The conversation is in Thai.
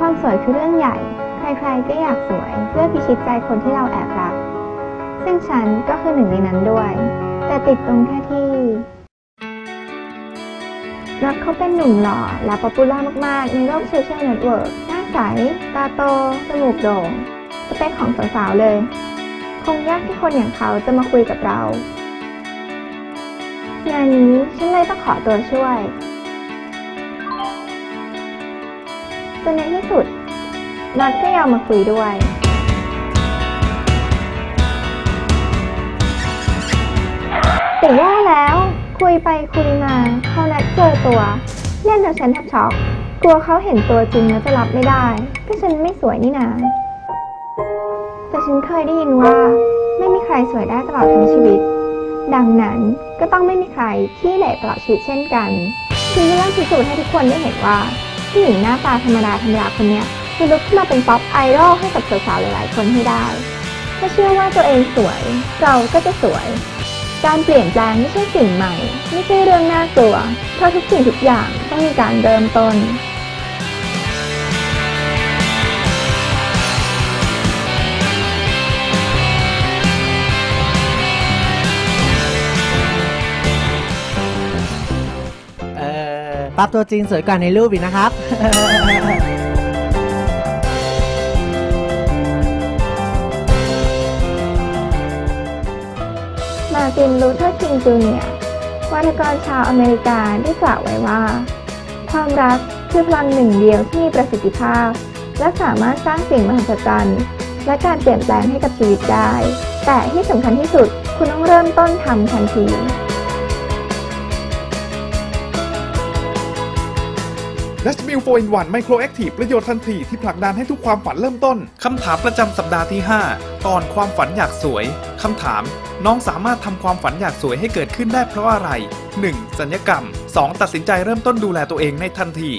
ความสวยคือเรื่องใหญ่ ใครๆก็อยากสวยเพื่อพิชิตใจคนที่เราแอบรัก ซึ่งฉันก็คือหนึ่งในนั้นด้วย แต่ติดตรงแค่ที่น็อตเขาเป็นหนุ่มหล่อและป๊อปปูล่ามาก ๆ ในโลกโซเชียลเน็ตเวิร์กหน้าใส ตาโต จมูกโด่งสเปคของสาว ๆ เลย คงยากที่คนอย่างเขาจะมาคุยกับเรางานนี้ฉันเลยต้องขอตัวช่วย จนในที่สุดน็อตก็ยอมมาคุยด้วย แต่แย่แล้ว คุยไปคุยมาเขานัดเจอตัว เล่นแล้วฉันแทบช็อกกลัวเขาเห็นตัวจริงแล้วจะรับไม่ได้ ก็ฉันไม่สวยนี่นา แต่ฉันเคยได้ยินว่า ไม่มีใครสวยได้ตลอดทั้งชีวิต ดังนั้นก็ต้องไม่มีใครที่เหละตลอดชีวิตเช่นกันฉันจะเริ่มพิสูจน์ให้ทุกคนได้เห็นว่า ผู้หญิงหน้าตาธรรมดาธรรมดาคนนี้จะลุกขึ้นมาเป็นป๊อปไอดอลให้กับสาวๆหลายๆคนให้ได้ ถ้าเชื่อว่าตัวเองสวย เราก็จะสวย การเปลี่ยนแปลงไม่ใช่สิ่งใหม่ ไม่ใช่เรื่องน่ากลัว เพราะทุกสิ่งทุกอย่างต้องมีการเริ่มต้น ปั๊บตัวจริงสวยกว่าในรูปอีกนะครับ มาตินลูเทอร์คิงจูเนียร์วาทกรชาวอเมริกาได้กล่าวไว้ว่า ความรักคือพลังหนึ่งเดียวที่มีประสิทธิภาพ และสามารถสร้างสิ่งมหัศจรรย์และการเปลี่ยนแปลงให้กับชีวิตได้ แต่ที่สำคัญที่สุดคุณต้องเริ่มต้นทำทันที ดัชมิลโฟอินวันไมโครแอคทีฟประโยชน์ทันทีที่ผลักดันให้ทุกความฝันเริ่มต้น คำถามประจำสัปดาห์ที่ 5 ตอนความฝันอยากสวย คำถาม น้องสามารถทำความฝันอยากสวยให้เกิดขึ้นได้เพราะอะไร 1. สัญญกรรม 2. ตัดสินใจเริ่มต้นดูแลตัวเองในทันที